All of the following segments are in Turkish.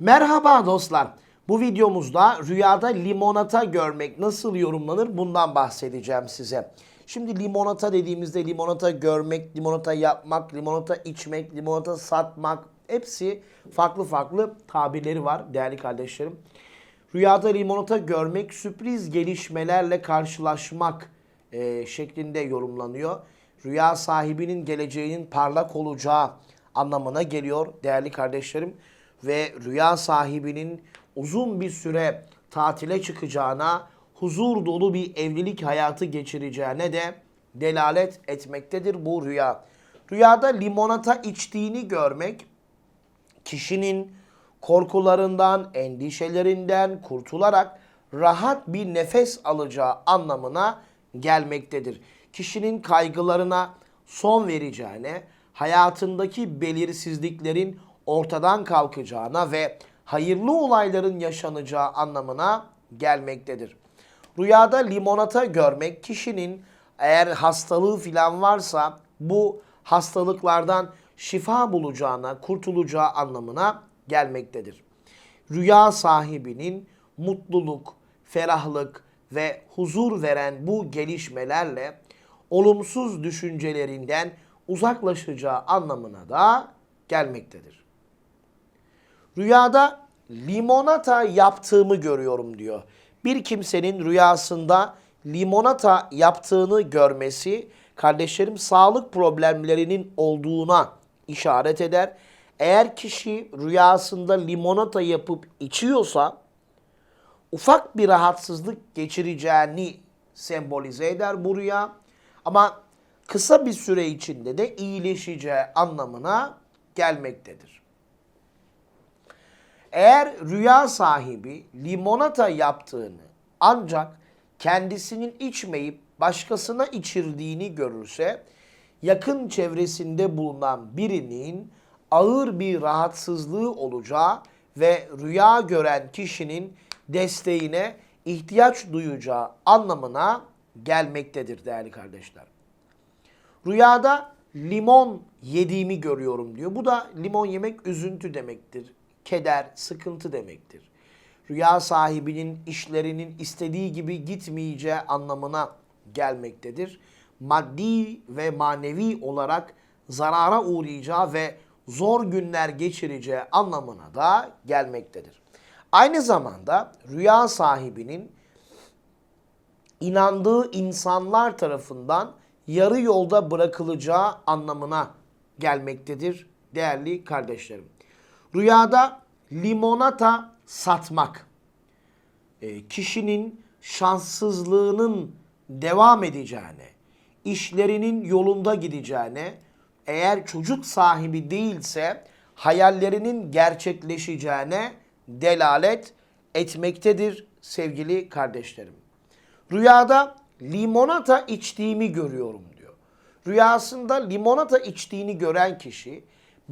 Merhaba dostlar. Bu videomuzda rüyada limonata görmek nasıl yorumlanır bundan bahsedeceğim size. Şimdi limonata dediğimizde limonata görmek, limonata yapmak, limonata içmek, limonata satmak hepsi farklı farklı tabirleri var değerli kardeşlerim. Rüyada limonata görmek sürpriz gelişmelerle karşılaşmak e, şeklinde yorumlanıyor. Rüya sahibinin geleceğinin parlak olacağı anlamına geliyor değerli kardeşlerim. Ve rüya sahibinin uzun bir süre tatile çıkacağına, huzur dolu bir evlilik hayatı geçireceğine de delalet etmektedir bu rüya. Rüyada limonata içtiğini görmek kişinin korkularından, endişelerinden kurtularak rahat bir nefes alacağı anlamına gelmektedir. Kişinin kaygılarına son vereceğine, hayatındaki belirsizliklerin ortadan kalkacağına ve hayırlı olayların yaşanacağı anlamına gelmektedir. Rüyada limonata görmek kişinin eğer hastalığı filan varsa bu hastalıklardan şifa bulacağına, kurtulacağı anlamına gelmektedir. Rüya sahibinin mutluluk, ferahlık ve huzur veren bu gelişmelerle olumsuz düşüncelerinden uzaklaşacağı anlamına da gelmektedir. Rüyada limonata yaptığımı görüyorum diyor. Bir kimsenin rüyasında limonata yaptığını görmesi kardeşlerim sağlık problemlerinin olduğuna işaret eder. Eğer kişi rüyasında limonata yapıp içiyorsa ufak bir rahatsızlık geçireceğini sembolize eder bu rüya. Ama kısa bir süre içinde de iyileşeceği anlamına gelmektedir. Eğer rüya sahibi limonata yaptığını ancak kendisinin içmeyip başkasına içirdiğini görürse yakın çevresinde bulunan birinin ağır bir rahatsızlığı olacağı ve rüya gören kişinin desteğine ihtiyaç duyacağı anlamına gelmektedir değerli kardeşler. Rüyada limon yediğimi görüyorum diyor. Bu da limon yemek üzüntü demektir. Keder, sıkıntı demektir. Rüya sahibinin işlerinin istediği gibi gitmeyeceği anlamına gelmektedir. Maddi ve manevi olarak zarara uğrayacağı ve zor günler geçireceği anlamına da gelmektedir. Aynı zamanda rüya sahibinin inandığı insanlar tarafından yarı yolda bırakılacağı anlamına gelmektedir değerli kardeşlerim. Rüyada limonata satmak e, kişinin şanssızlığının devam edeceğine, işlerinin yolunda gideceğine, eğer çocuk sahibi değilse hayallerinin gerçekleşeceğine delalet etmektedir sevgili kardeşlerim. Rüyada limonata içtiğimi görüyorum diyor. Rüyasında limonata içtiğini gören kişi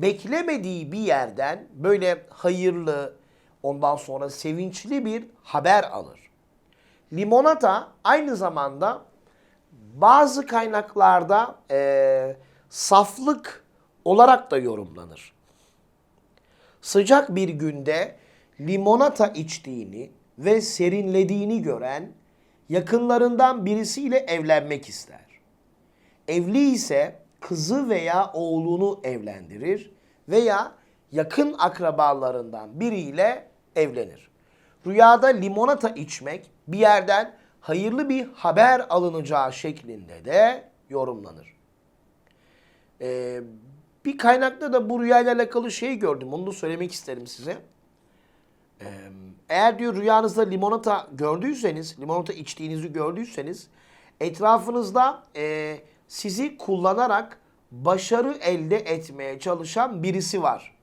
beklemediği bir yerden böyle hayırlı, ondan sonra sevinçli bir haber alır. Limonata aynı zamanda bazı kaynaklarda eee, saflık olarak da yorumlanır. Sıcak bir günde limonata içtiğini ve serinlediğini gören yakınlarından birisiyle evlenmek ister. Evli ise kızı veya oğlunu evlendirir veya yakın akrabalarından biriyle evlenir. Rüyada limonata içmek bir yerden hayırlı bir haber alınacağı şeklinde de yorumlanır. Ee, bir kaynakta da bu rüyayla alakalı şey gördüm. Onu da söylemek isterim size. Ee, eğer diyor rüyanızda limonata gördüyseniz, limonata içtiğinizi gördüyseniz etrafınızda e, sizi kullanarak başarı elde etmeye çalışan birisi var.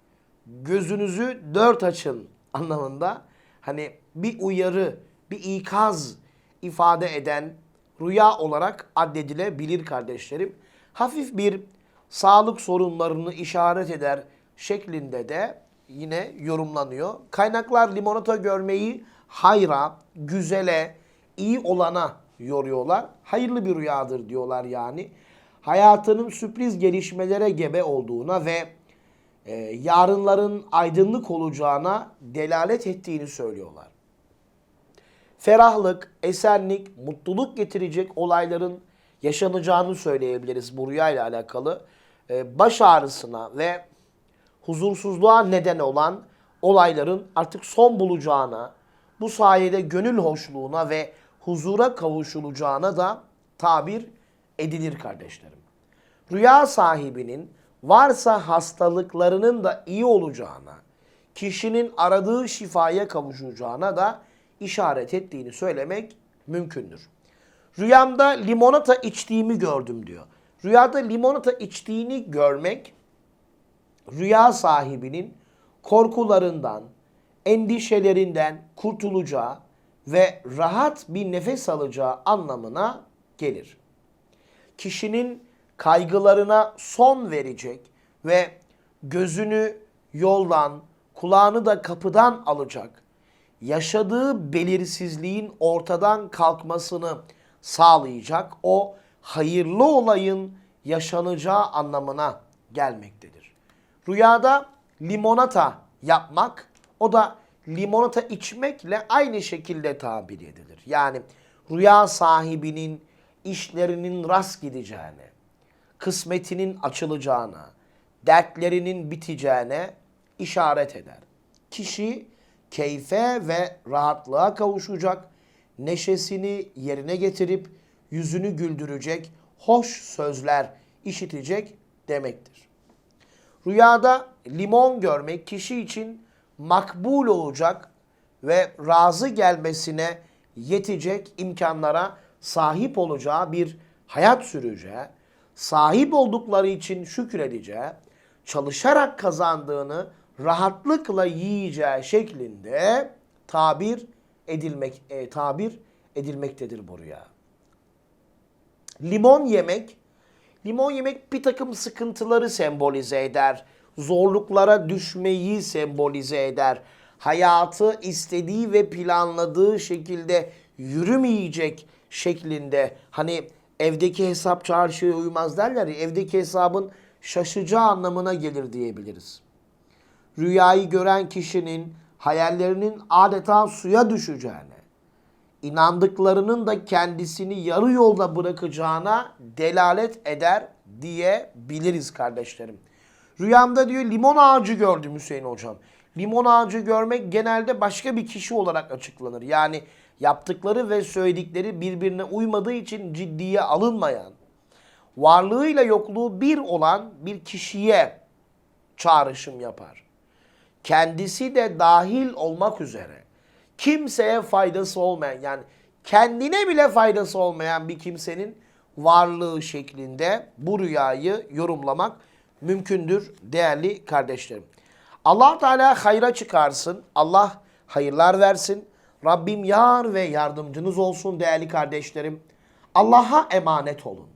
Gözünüzü dört açın anlamında. Hani bir uyarı, bir ikaz ifade eden rüya olarak addedilebilir kardeşlerim. Hafif bir sağlık sorunlarını işaret eder şeklinde de yine yorumlanıyor. Kaynaklar limonata görmeyi hayra, güzele, iyi olana yoruyorlar. Hayırlı bir rüyadır diyorlar yani. Hayatının sürpriz gelişmelere gebe olduğuna ve e, yarınların aydınlık olacağına delalet ettiğini söylüyorlar. Ferahlık, esenlik, mutluluk getirecek olayların yaşanacağını söyleyebiliriz bu rüya ile alakalı. E, baş ağrısına ve huzursuzluğa neden olan olayların artık son bulacağına, bu sayede gönül hoşluğuna ve huzura kavuşulacağına da tabir edilir kardeşlerim. Rüya sahibinin varsa hastalıklarının da iyi olacağına, kişinin aradığı şifaya kavuşacağına da işaret ettiğini söylemek mümkündür. Rüyamda limonata içtiğimi gördüm diyor. Rüyada limonata içtiğini görmek rüya sahibinin korkularından, endişelerinden kurtulacağı ve rahat bir nefes alacağı anlamına gelir. Kişinin kaygılarına son verecek ve gözünü yoldan, kulağını da kapıdan alacak, yaşadığı belirsizliğin ortadan kalkmasını sağlayacak o hayırlı olayın yaşanacağı anlamına gelmektedir. Rüyada limonata yapmak o da limonata içmekle aynı şekilde tabir edilir. Yani rüya sahibinin işlerinin rast gideceğine, kısmetinin açılacağına, dertlerinin biteceğine işaret eder. Kişi keyfe ve rahatlığa kavuşacak, neşesini yerine getirip yüzünü güldürecek, hoş sözler işitecek demektir. Rüyada limon görmek kişi için makbul olacak ve razı gelmesine yetecek imkanlara sahip olacağı bir hayat süreceği, sahip oldukları için şükredeceği, çalışarak kazandığını rahatlıkla yiyeceği şeklinde tabir edilmek e, tabir edilmektedir bu rüya. Limon yemek, limon yemek bir takım sıkıntıları sembolize eder. Zorluklara düşmeyi sembolize eder. Hayatı istediği ve planladığı şekilde yürümeyecek şeklinde hani evdeki hesap çarşıya uymaz derler ya evdeki hesabın şaşacağı anlamına gelir diyebiliriz. Rüyayı gören kişinin hayallerinin adeta suya düşeceğine, inandıklarının da kendisini yarı yolda bırakacağına delalet eder diyebiliriz kardeşlerim. Rüyamda diyor limon ağacı gördüm Hüseyin hocam. Limon ağacı görmek genelde başka bir kişi olarak açıklanır. Yani yaptıkları ve söyledikleri birbirine uymadığı için ciddiye alınmayan, varlığıyla yokluğu bir olan bir kişiye çağrışım yapar. Kendisi de dahil olmak üzere kimseye faydası olmayan yani kendine bile faydası olmayan bir kimsenin varlığı şeklinde bu rüyayı yorumlamak mümkündür değerli kardeşlerim. Allah Teala hayra çıkarsın. Allah hayırlar versin. Rabbim yar ve yardımcınız olsun değerli kardeşlerim. Allah'a emanet olun.